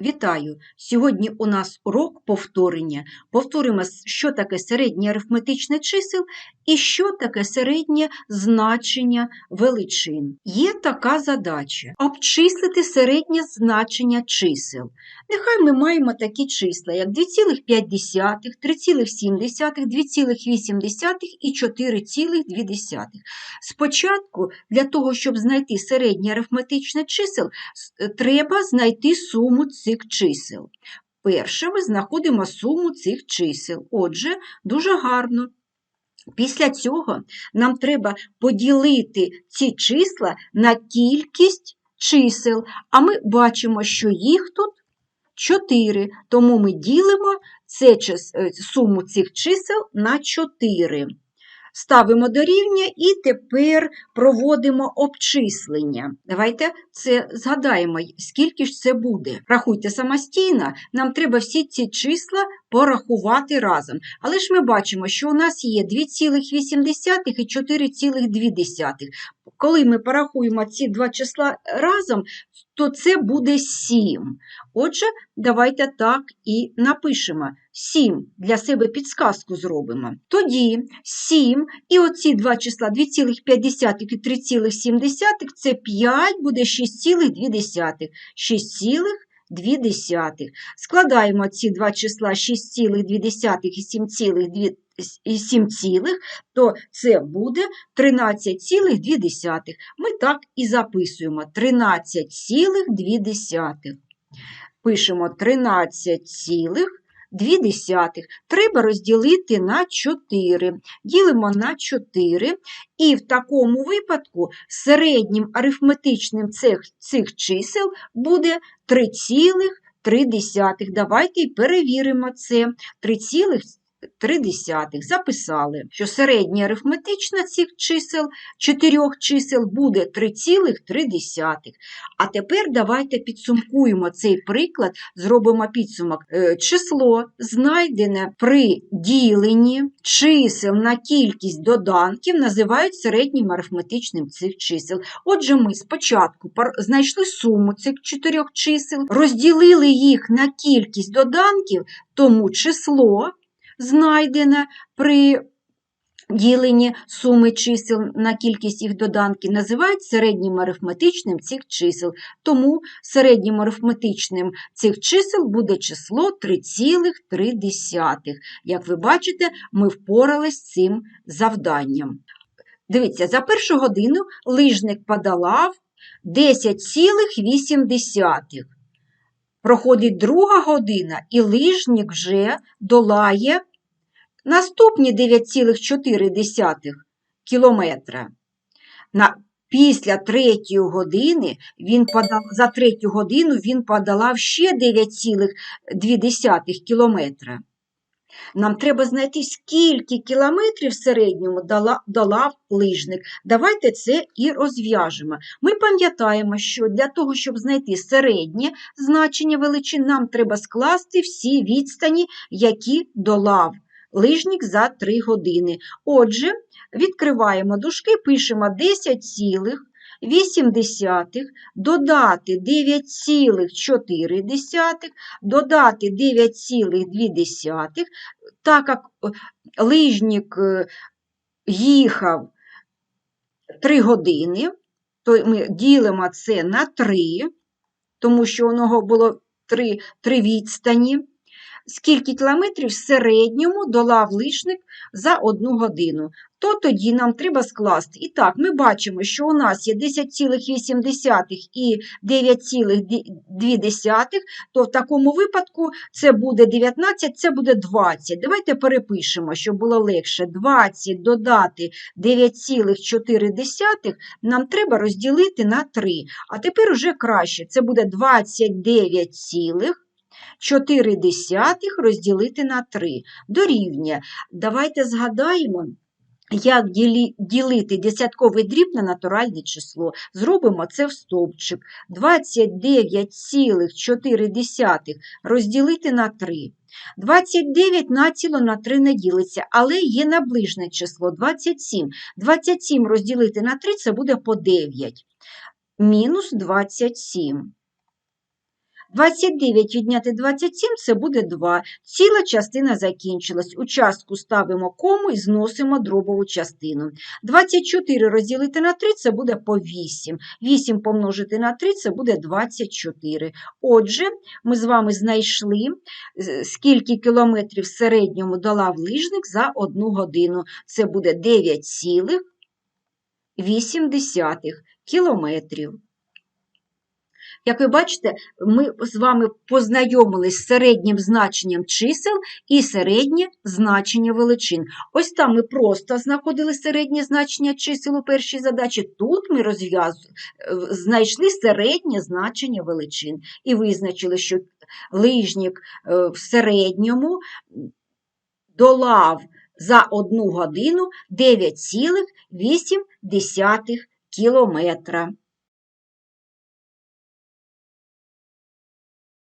Вітаю! Сьогодні у нас урок повторення. Повторимо, що таке середнє арифметичне чисел і що таке середнє значення величин. Є така задача обчислити середнє значення чисел. Нехай ми маємо такі числа, як 2,5, 3,7, 2,8 і 4,2. Спочатку, для того, щоб знайти середнє арифметичне чисел, треба знайти суму цих чисел. Перше ми знаходимо суму цих чисел. Отже, дуже гарно. Після цього нам треба поділити ці числа на кількість чисел, а ми бачимо, що їх тут 4, тому ми ділимо це, е, суму цих чисел на 4. Ставимо дорівнює і тепер проводимо обчислення. Давайте це згадаємо, скільки ж це буде. Рахуйте самостійно, нам треба всі ці числа порахувати разом. Але ж ми бачимо, що у нас є 2,8 і 4,2. Коли ми порахуємо ці два числа разом, то це буде 7. Отже, давайте так і напишемо. 7 для себе підсказку зробимо. Тоді 7 і оці два числа 2,5 і 3,7 це 5 буде 6,2. 6,2. Складаємо ці два числа 6,2 і 7,2, 7 цілих, то це буде 13,2. Ми так і записуємо 13,2. Пишемо 13,2. Треба розділити на 4. Ділимо на 4. І в такому випадку середнім арифметичним цих, цих чисел буде 3,3. Давайте перевіримо це. 3,3. Записали, що середнє арифметичне цих чисел, чотирьох чисел буде 3,3. А тепер давайте підсумкуємо цей приклад, зробимо підсумок. Е, Число, знайдене при діленні чисел на кількість доданків, називають середнім арифметичним цих чисел. Отже, ми спочатку знайшли суму цих чотирьох чисел, розділили їх на кількість доданків, тому число, знайдене при діленні суми чисел на кількість їх доданків, називають середнім арифметичним цих чисел. Тому середнім арифметичним цих чисел буде число 3,3. Як ви бачите, ми впоралися з цим завданням. Дивіться, за першу годину лижник подолав 10,8. Проходить друга година, і лижник вже долає наступні 9,4 кілометра. На, після третьої години він подав, за третю годину він подолав ще 9,2 кілометра. Нам треба знайти, скільки кілометрів в середньому долав лижник. Давайте це і розв'яжемо. Ми пам'ятаємо, що для того, щоб знайти середнє значення величин, нам треба скласти всі відстані, які долав лижник за 3 години. Отже, відкриваємо дужки, пишемо 10,8 додати 9,4, додати 9,2, так як е, лижник е, їхав 3 години, то ми ділимо це на 3, тому що у нього було 3, 3 відстані. Скільки кілометрів в середньому долав лишник за одну годину, то тоді нам треба скласти. І так, ми бачимо, що у нас є 10,8 і 9,2, то в такому випадку це буде 19, це буде 20. Давайте перепишемо, щоб було легше. 20 додати 9,4 нам треба розділити на 3. А тепер уже краще, це буде 29, 4 десятих розділити на 3. Дорівнює. Давайте згадаємо, як ділити десятковий дріб на натуральне число. Зробимо це в стовпчик. 29,4 розділити на 3. 29 націло на 3 не ділиться, але є наближне число 27. 27 розділити на 3 це буде по 9. Мінус 27. 29 відняти 27 це буде 2. Ціла частина закінчилась. У частку ставимо кому і зносимо дробову частину. 24 розділити на 3 це буде по 8. 8 помножити на 3 це буде 24. Отже, ми з вами знайшли, е, скільки кілометрів в середньому долав лижник за одну годину. Це буде 9,8 кілометрів. Як ви бачите, ми з вами познайомились з середнім значенням чисел і середнє значення величин. Ось там ми просто знаходили середнє значення чисел у першій задачі. Тут ми розв'яз... е, знайшли середнє значення величин і визначили, що лижник е, в середньому долав за одну годину 9,8 кілометра.